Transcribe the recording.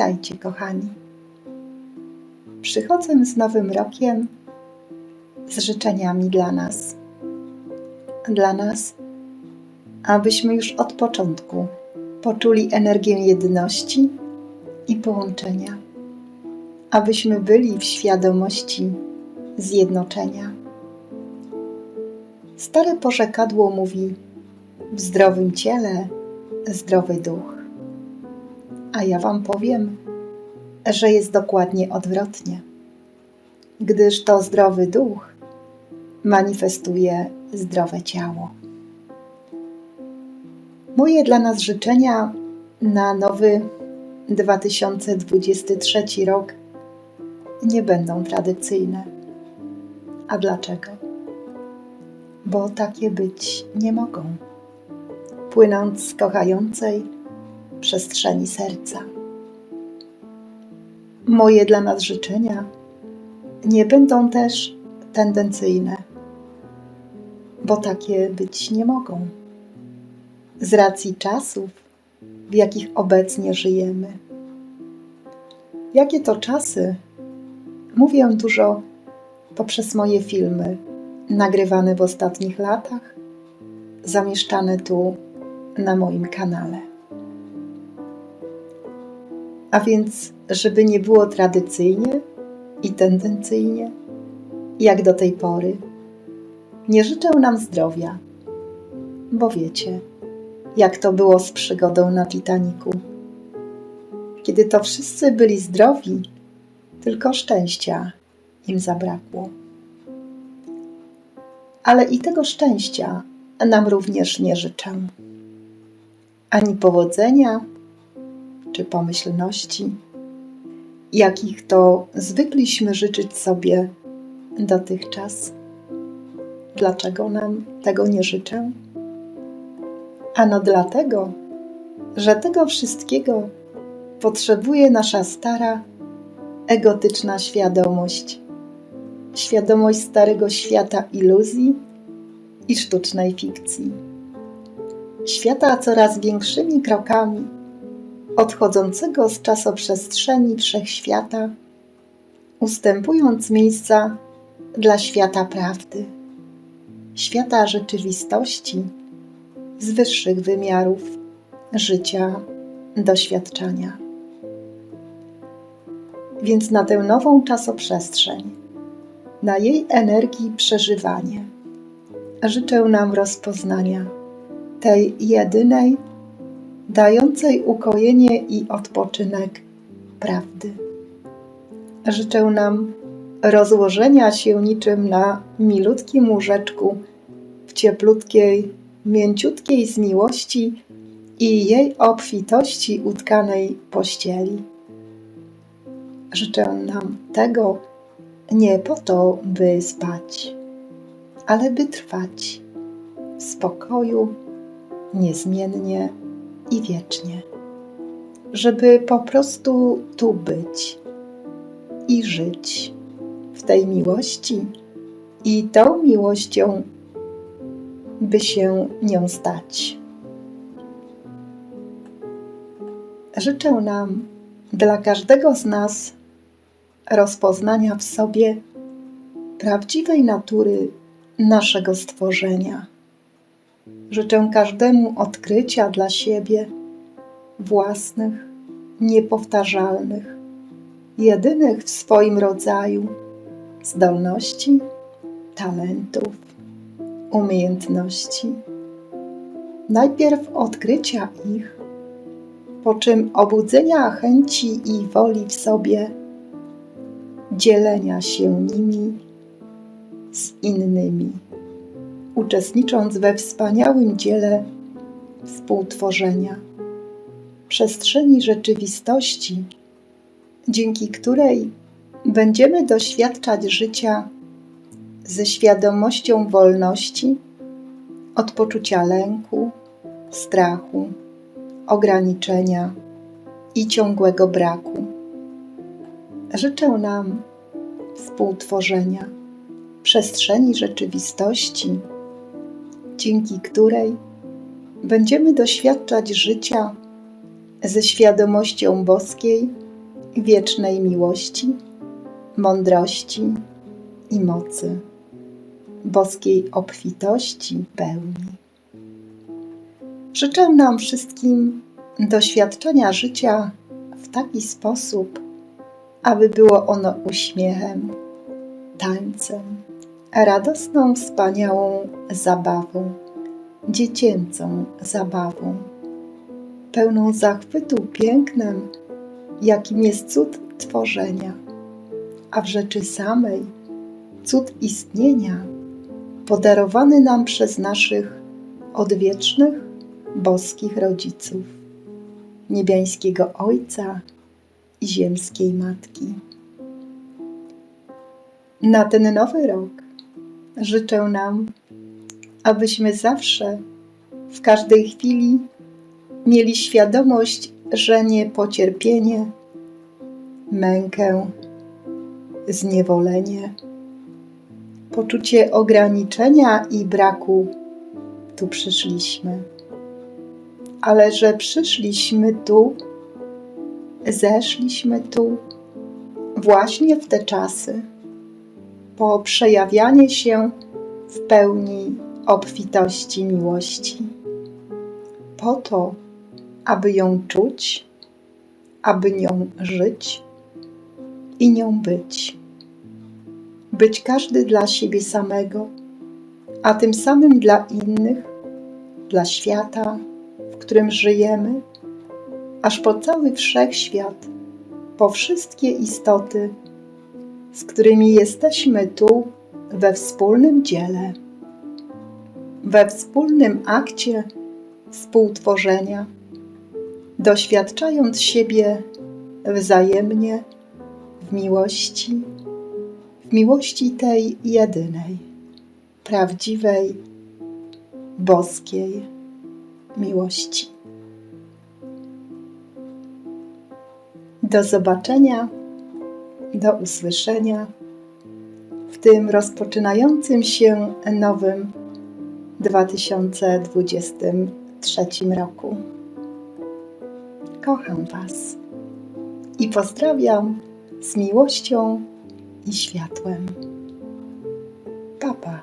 Witajcie, kochani. Przychodzę z Nowym Rokiem z życzeniami dla nas. Dla nas, abyśmy już od początku poczuli energię jedności i połączenia, abyśmy byli w świadomości zjednoczenia. Stare porzekadło mówi: W zdrowym ciele zdrowy duch. A ja Wam powiem, że jest dokładnie odwrotnie, gdyż to zdrowy duch manifestuje zdrowe ciało. Moje dla nas życzenia na nowy 2023 rok nie będą tradycyjne. A dlaczego? Bo takie być nie mogą. Płynąc z kochającej przestrzeni serca. Moje dla nas życzenia nie będą też tendencyjne, bo takie być nie mogą. Z racji czasów, w jakich obecnie żyjemy. Jakie to czasy? Mówię dużo poprzez moje filmy, nagrywane w ostatnich latach, zamieszczane tu na moim kanale. A więc, żeby nie było tradycyjnie i tendencyjnie, jak do tej pory, nie życzę nam zdrowia, bo wiecie, jak to było z przygodą na Titaniku. Kiedy to wszyscy byli zdrowi, tylko szczęścia im zabrakło. Ale i tego szczęścia nam również nie życzę. Ani powodzenia, czy pomyślności, jakich to zwykliśmy życzyć sobie dotychczas. Dlaczego nam tego nie życzę? Ano dlatego, że tego wszystkiego potrzebuje nasza stara, egotyczna świadomość. Świadomość starego świata iluzji i sztucznej fikcji. Świata coraz większymi krokami odchodzącego z czasoprzestrzeni wszechświata, ustępując miejsca dla świata prawdy, świata rzeczywistości z wyższych wymiarów życia, doświadczania. Więc na tę nową czasoprzestrzeń, na jej energii przeżywanie, życzę nam rozpoznania tej jedynej, dającej ukojenie i odpoczynek prawdy. Życzę nam rozłożenia się niczym na milutkim łóżeczku w cieplutkiej, mięciutkiej z miłości i jej obfitości utkanej pościeli. Życzę nam tego nie po to, by spać, ale by trwać w spokoju, niezmiennie i wiecznie, żeby po prostu tu być i żyć w tej miłości i tą miłością, by się nią stać. Życzę nam dla każdego z nas rozpoznania w sobie prawdziwej natury naszego stworzenia Życzę każdemu odkrycia dla siebie własnych, niepowtarzalnych, jedynych w swoim rodzaju zdolności, talentów, umiejętności. Najpierw odkrycia ich, po czym obudzenia chęci i woli w sobie, dzielenia się nimi z innymi uczestnicząc we wspaniałym dziele współtworzenia, przestrzeni rzeczywistości, dzięki której będziemy doświadczać życia ze świadomością wolności od poczucia lęku, strachu, ograniczenia i ciągłego braku. Życzę nam współtworzenia przestrzeni rzeczywistości dzięki której będziemy doświadczać życia ze świadomością boskiej, wiecznej miłości, mądrości i mocy, boskiej obfitości pełni. Życzę nam wszystkim doświadczenia życia w taki sposób, aby było ono uśmiechem, tańcem, radosną, wspaniałą zabawą, dziecięcą zabawą, pełną zachwytu pięknem, jakim jest cud tworzenia, a w rzeczy samej cud istnienia, podarowany nam przez naszych odwiecznych, boskich rodziców, niebiańskiego Ojca i ziemskiej Matki. Na ten nowy rok życzę nam, abyśmy zawsze, w każdej chwili mieli świadomość, że nie pocierpienie, mękę, zniewolenie, poczucie ograniczenia i braku tu przyszliśmy, ale że przyszliśmy tu, zeszliśmy tu właśnie w te czasy, po przejawianie się w pełni obfitości miłości, po to, aby ją czuć, aby nią żyć i nią być. Być każdy dla siebie samego, a tym samym dla innych, dla świata, w którym żyjemy, aż po cały wszechświat, po wszystkie istoty, z którymi jesteśmy tu we wspólnym dziele, we wspólnym akcie współtworzenia, doświadczając siebie wzajemnie w miłości, w miłości tej jedynej, prawdziwej, boskiej miłości. Do zobaczenia, do usłyszenia w tym rozpoczynającym się nowym 2023 roku. Kocham Was i pozdrawiam z miłością i światłem. Papa.